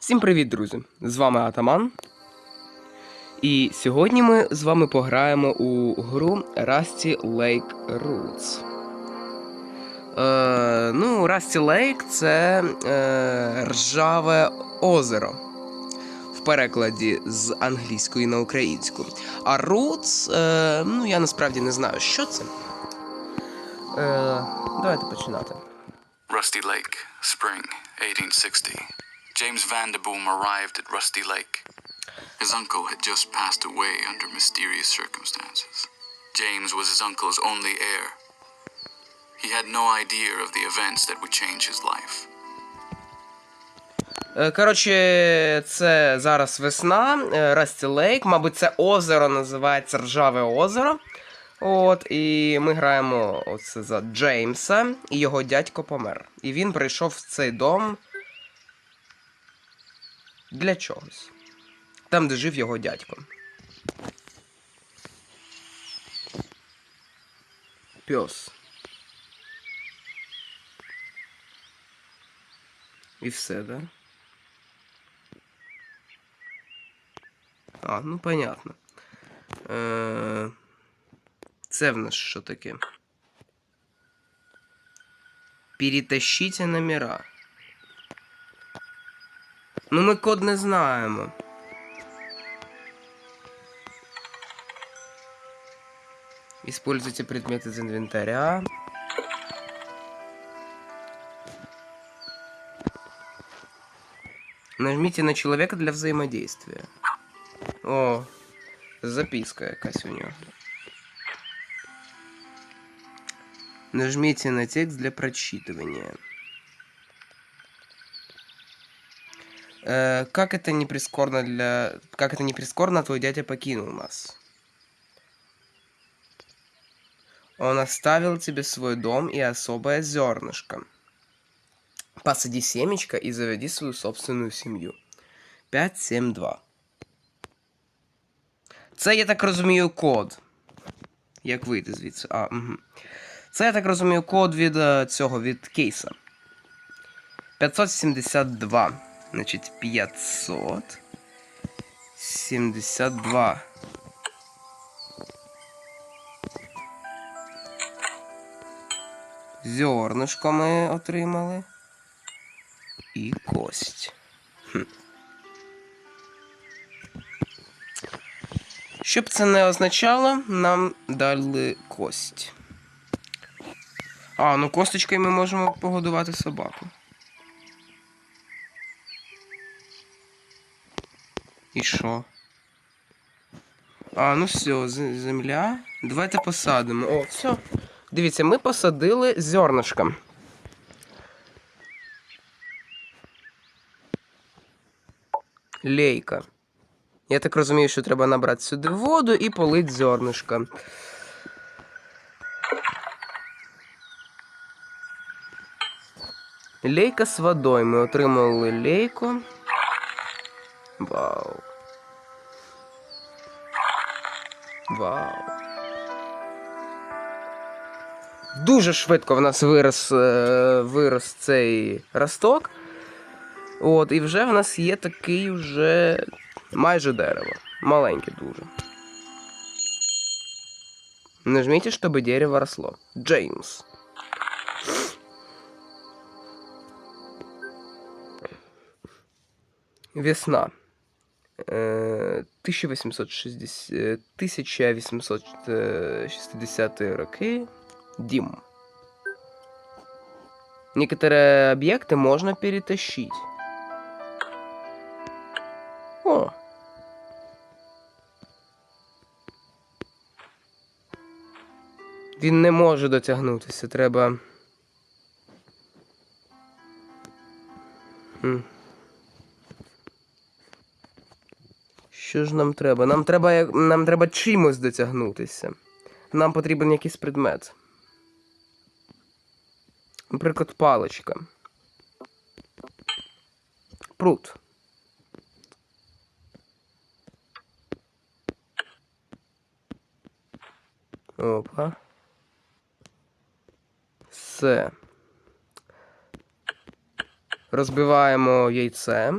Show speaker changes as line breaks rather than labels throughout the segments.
Всім привіт, друзі! З вами Атаман. І сьогодні ми з вами пограємо у гру Rusty Lake Roots. Е, ну, Rusty Lake це е, ржаве озеро. В перекладі з англійської на українську. А Roots, е, ну я насправді не знаю, що це. Е, давайте починати.
Rusty Lake, spring, 1860. James Vanderboom arrived at Rusty Lake. His uncle had just passed away under mysterious circumstances. James was his uncle's only heir. He had no idea of the events that would change his life.
Е, Коротше, це зараз весна, Расті Лейк. Мабуть, це озеро називається Ржаве озеро. От, і ми граємо оце за Джеймса, і його дядько помер. І він прийшов в цей дом для чогось. Там, де жив його дядько. Пес. І все, да? А, ну понятно. Е, Це в нас що таке? Перетащите номера. Ну ми код не знаємо. Используйте предметы из инвентаря. Нажмите на человека для взаимодействия. О, записка якась у нього. Нажмите на текст для прочитывания. Э, как это не прискорбно для... Как это не прискорбно, твой дядя покинул нас. Он оставил тебе свой дом и особое зернышко. Посади семечко и заведи свою собственную семью. 572. Це, я так розумію, код. Як вийти звідси? А, угу. Це, я так розумію, код від е, цього від кейса. 572. Значить, 572. Зернышко ми отримали. І кость. Хм. Щоб це не означало, нам дали кость. А, ну косточкою ми можемо погодувати собаку. І що? А, ну все, земля. Давайте посадимо. О, все. Дивіться, ми посадили зернышко. Лейка. Я так розумію, що треба набрати сюди воду і полить зернышко. Лейка з водою. Ми отримали лейку. Вау. Вау. Дуже швидко в нас вирос, е, вирос цей росток. От, і вже в нас є такий вже майже дерево. Маленьке дуже. Нажмите, чтобы дерево росло. Джеймс. Весна. Е, 1860, е, 1860 роки. Дім. Некоторые объекты можно перетащить. О. Він не може дотягнутися, треба. Хм. Що ж нам треба? Нам треба нам треба чимось дотягнутися. Нам потрібен якийсь предмет. Наприклад, паличка. Прут. Опа. Все. Розбиваємо яйце.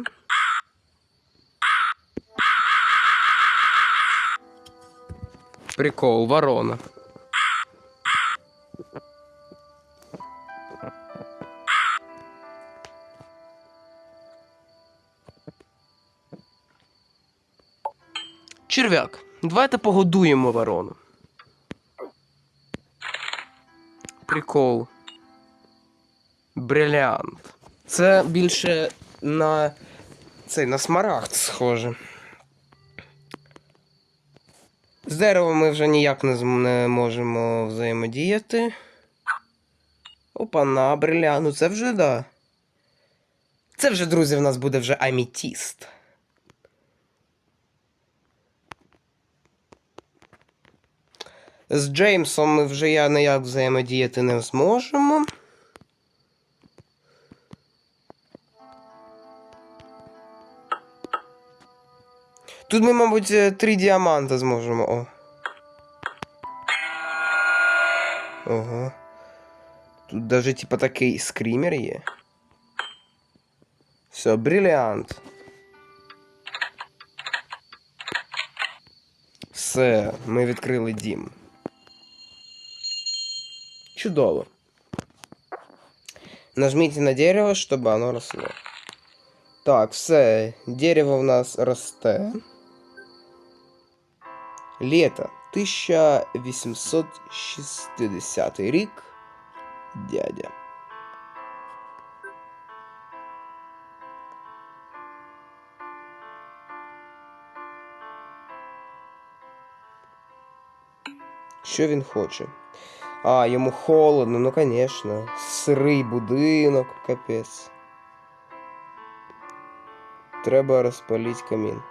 Прикол, ворона. Черв'як, давайте погодуємо ворону. Прикол. Брилянт. Це більше на цей на смарагд схоже. Деревом ми вже ніяк не, не можемо взаємодіяти. Опана, брилянт. Ну це вже да. Це вже, друзі, в нас буде вже амітіст. З Джеймсом ми вже я ніяк взаємодіяти не зможемо. Тут ми, мабуть, е, три діаманта зможемо. О. Ого. Тут даже типа такий скрімер є. Все, бриллиант. Все, ми відкрили дім. Чудово. Нажмите на дерево, чтобы оно росло. Так, все, дерево у нас росте. Лето 1860 рік. Дядя. Що він хоче? А, йому холодно, ну конечно. Сирий будинок, капець. Треба розпалити камін.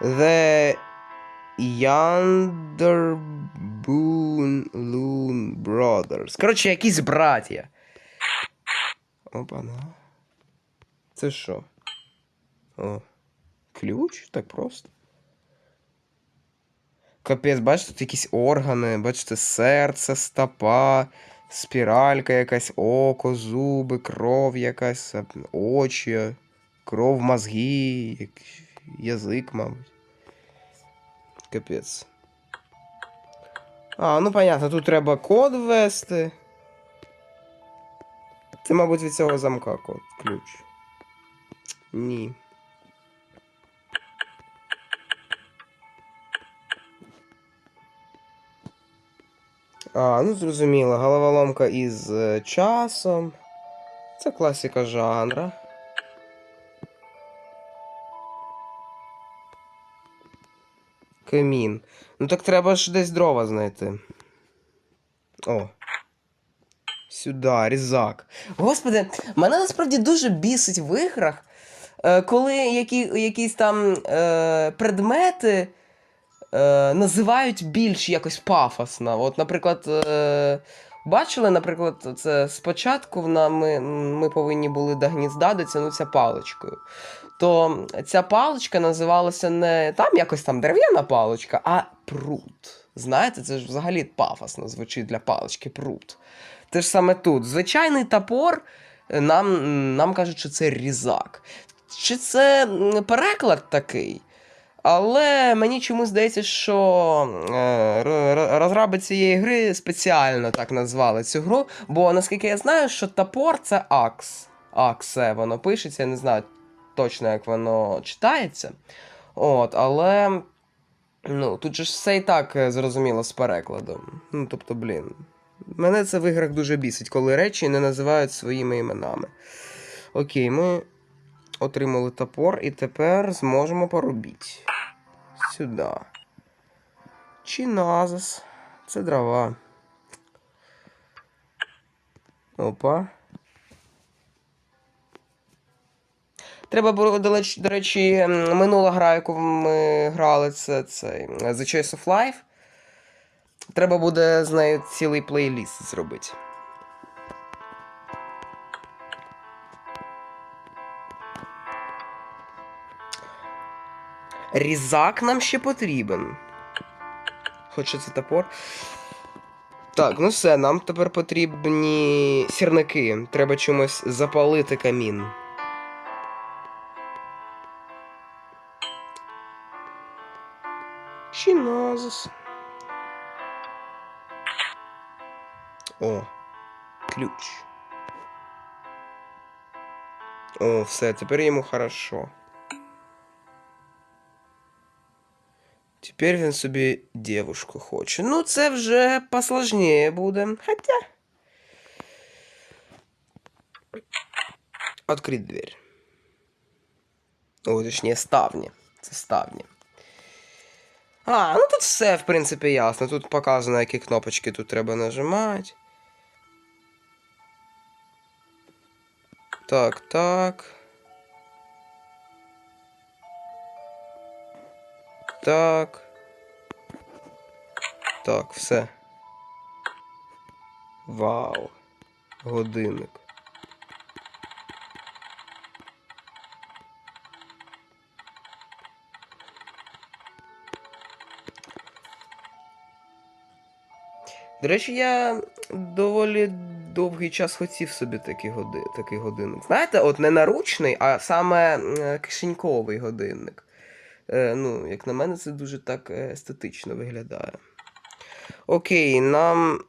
The Yanderboon Brothers. Коротше, якісь браття. Опана. Це що? О. Ключ? Так просто. Капець, бачите, тут якісь органи, бачите, серце, стопа, спіралька якась, око, зуби, кров якась, очі, кров, мозги, як- язик, мабуть. Капець. А, ну понятно, тут треба код ввести. Це, мабуть, від цього замка код, ключ. Ні. А, ну зрозуміло, головоломка із е, часом. Це класика жанра. Камін. Ну так треба ж десь дрова знайти. О. Сюди, різак. Господи, мене насправді дуже бісить в іграх, е, коли які, якісь там е, предмети е, називають більш якось пафосно. От, наприклад, е, бачили, наприклад, це спочатку в на- ми, ми повинні були до гнізда дотягнутися паличкою. То ця паличка називалася не там якось там дерев'яна паличка, а прут. Знаєте, це ж взагалі пафосно звучить для палички прут. Те ж саме тут. Звичайний топор е, нам, нам кажуть, що це різак. Чи це переклад такий? Але мені чомусь здається, що е, розраби цієї гри спеціально так назвали цю гру, бо наскільки я знаю, що топор це акс. Аксе воно пишеться, я не знаю точно, як воно читається. От, але ну, тут же ж все і так е, зрозуміло з перекладом. Ну, тобто, блін. Мене це в іграх дуже бісить, коли речі не називають своїми іменами. Окей, ми отримали топор і тепер зможемо поробити. Сюди. Чиназис. Це дрова. Опа. Треба було, до речі, минула гра, яку ми грали, це цей The Choice of Life. Треба буде з нею цілий плейліст зробити. Різак нам ще потрібен. Хоча це топор. Так, ну все, нам тепер потрібні сірники. Треба чомусь запалити камін. Чінозис. О, ключ. О, все, тепер йому хорошо. Тепер він собі дівушку хоче. Ну, це вже посложніше буде. Хотя. Открыть дверь. О, точніше, ставні. Це ставні. А, ну тут все, в принципі, ясно. Тут показано, які кнопочки тут треба нажимати. Так, так. Так. Так, все. Вау. Годинник. До речі, я доволі довгий час хотів собі такий, годи... такий годинник. Знаєте, от не наручний, а саме кишеньковий годинник. Е, ну, як на мене, це дуже так е, естетично виглядає. Окей, нам.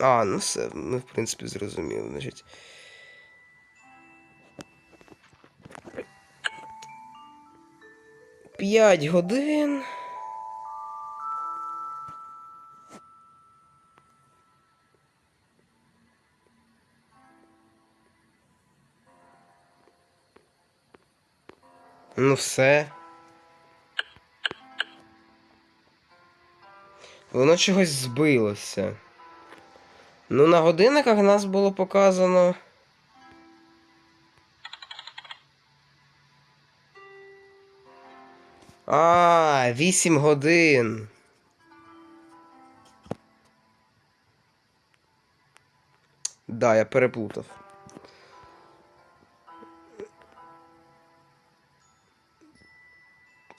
А, ну все, ми, в принципі, зрозуміли. Значить. П'ять годин. Ну все. Воно чогось збилося. Ну, на годинниках нас було показано. А, 8 годин. Да, я переплутав.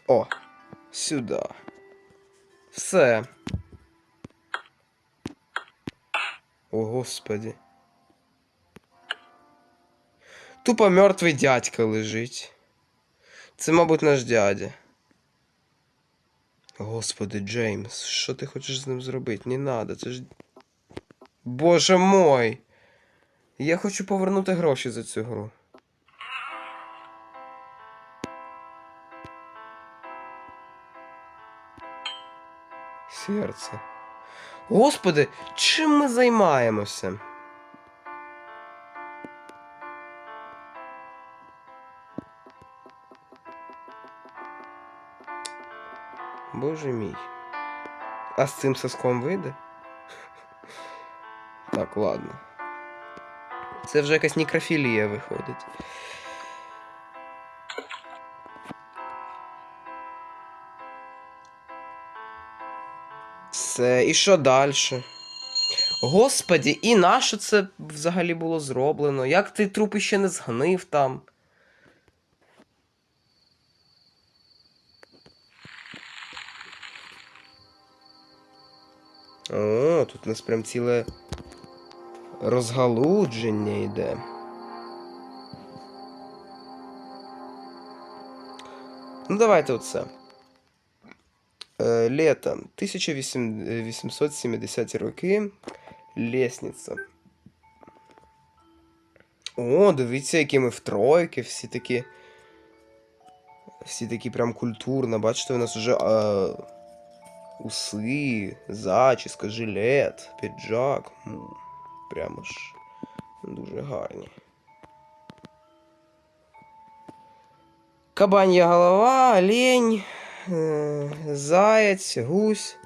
О, сюди. Все. О, господи. Тупо мертвий дядька лежить. Це, мабуть, наш дядя. Господи, Джеймс, що ти хочеш з ним зробити? Не надо, це ж. Боже мой! Я хочу повернути гроші за цю гру. Серце. Господи, чим ми займаємося? Боже мій. А з цим соском вийде? Так, ладно. Це вже якась некрофілія виходить. Все, і що далі? Господі, і нащо це взагалі було зроблено? Як ти труп ще не згнив там? О, тут у нас прям ціле розгалудження йде. Ну, давайте оце. Лето 1870 роки. Лестниця. О, дивіться, які ми в тройки, всі такі. Всі такі прям культурно. Бачите, у нас вже е, уси, зачіска, жилет, піджак. Прямо ж дуже гарні. Кабанья голова, олень, заєць, гусь,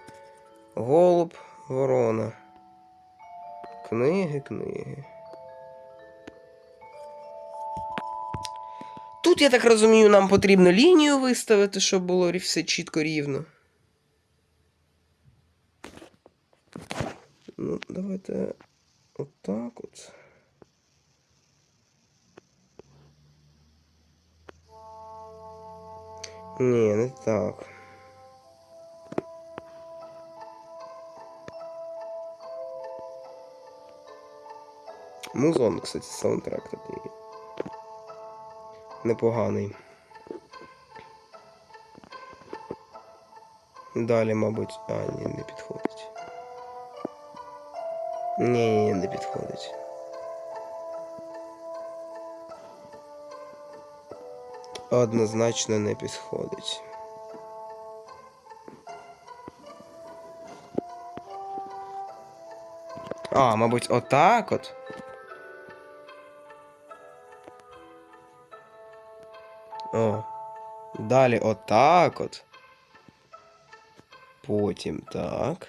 голуб, ворона. Книги, книги. Тут, я так розумію, нам потрібно лінію виставити, щоб було все чітко рівно. Ну, давайте отак от. Не, не так. Музон, кстати, саундтрек такий. Непоганий. Далі, мабуть... А, ні, не підходить. Ні, не підходить. Однозначно не підходить. А, мабуть, отак от. О. Далі отак от. Потім так.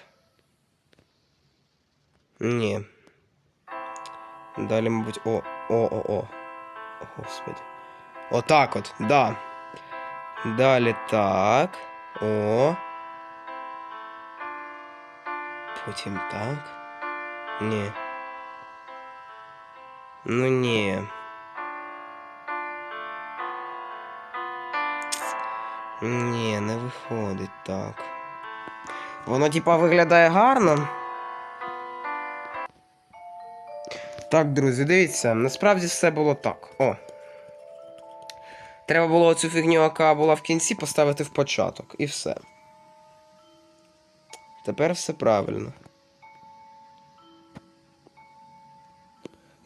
Ні. Далі, мабуть, о, о, о, о. О, Господи. Отак от, да. Далі так. О. Потім так. Ні. Ну ні. Ні, не виходить так. Воно, типа, виглядає гарно. Так, друзі, дивіться, насправді все було так. О. Треба було цю фігню, яка була в кінці, поставити в початок. І все. Тепер все правильно.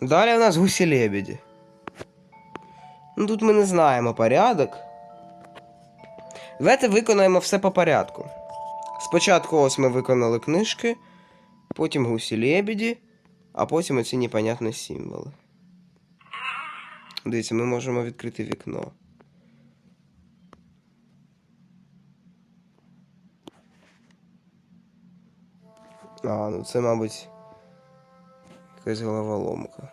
Далі у нас гусі лебеді. Ну, тут ми не знаємо порядок. Давайте виконаємо все по порядку. Спочатку ось ми виконали книжки, потім гусі лебеді, а потім оці непонятні символи. Дивіться, ми можемо відкрити вікно. А, ну це, мабуть, якась головоломка.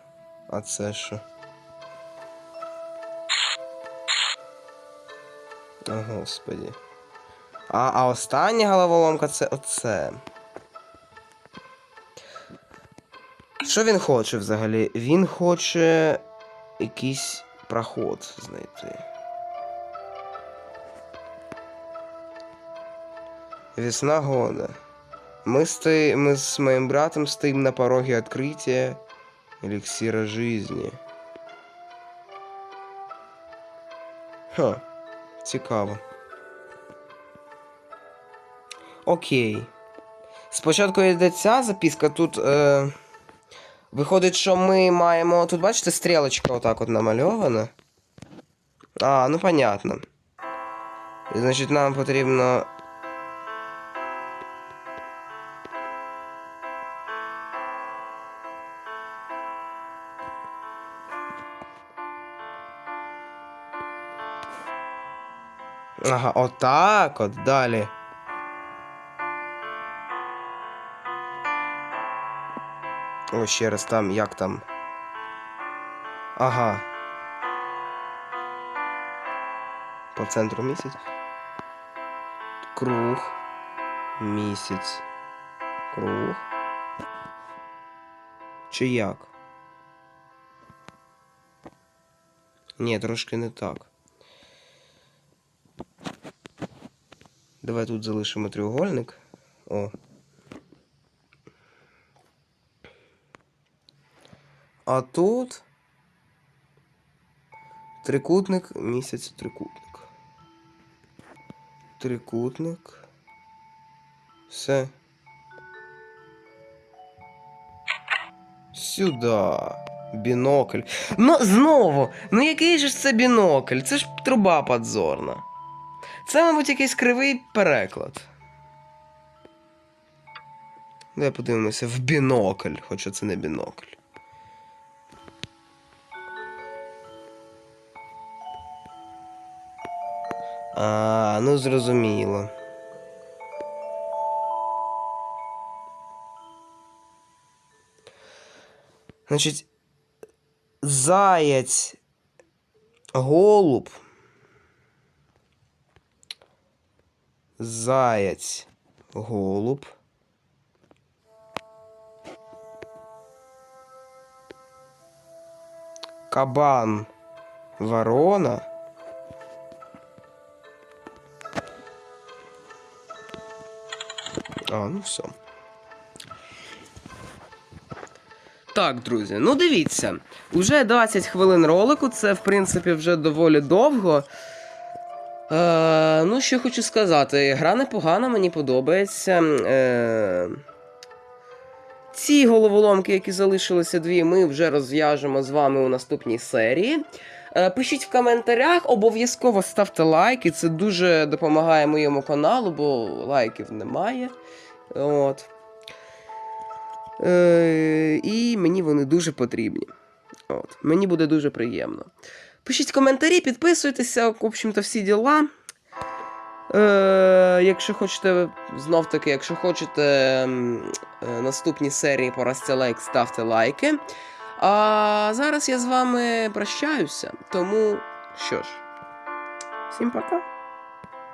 А це що? О, господі. А, а остання головоломка це оце. Що він хоче взагалі? Він хоче якийсь проход знайти. Весна года. Мы, стои... Мы с моим братом стоим на пороге открытия эликсира жизни. Ха, цікаво. Окей. Спочатку йде ця записка, тут. Е... Виходить, що ми маємо. Тут, бачите, стрілочка отак от намальована. А, ну понятно. Значить, нам потрібно. Ага, отак от далі. О, ще раз там, як там. Ага. По центру місяць. Круг. Місяць. Круг. Чи як? Ні, трошки не так. Давай тут залишимо треугольник. О. А тут трикутник, місяць трикутник. Трикутник. Все. Сюда. Бінокль. Ну, знову! Ну який же ж це бінокль? Це ж труба подзорна. Це, мабуть, якийсь кривий переклад. Давай подивимося в бінокль, хоча це не бінокль. А, ну зрозуміло. Значить, заяць, голуб. Заяць, голуб. Кабан, ворона. А, ну все. Так, друзі, ну дивіться. Уже 20 хвилин ролику, це в принципі вже доволі довго. Е, ну, що хочу сказати, гра непогана, мені подобається. Е, ці головоломки, які залишилися дві, ми вже розв'яжемо з вами у наступній серії. Е, Пишіть в коментарях, обов'язково ставте лайки. Це дуже допомагає моєму каналу, бо лайків немає. От. Е, і мені вони дуже потрібні. От. Мені буде дуже приємно. Пишіть коментарі, підписуйтеся, в общем-то, всі діла. Е, якщо хочете, знов таки, якщо хочете е, наступні серії по лайк, ставте лайки. А зараз я з вами прощаюся. Тому що ж, всім пока.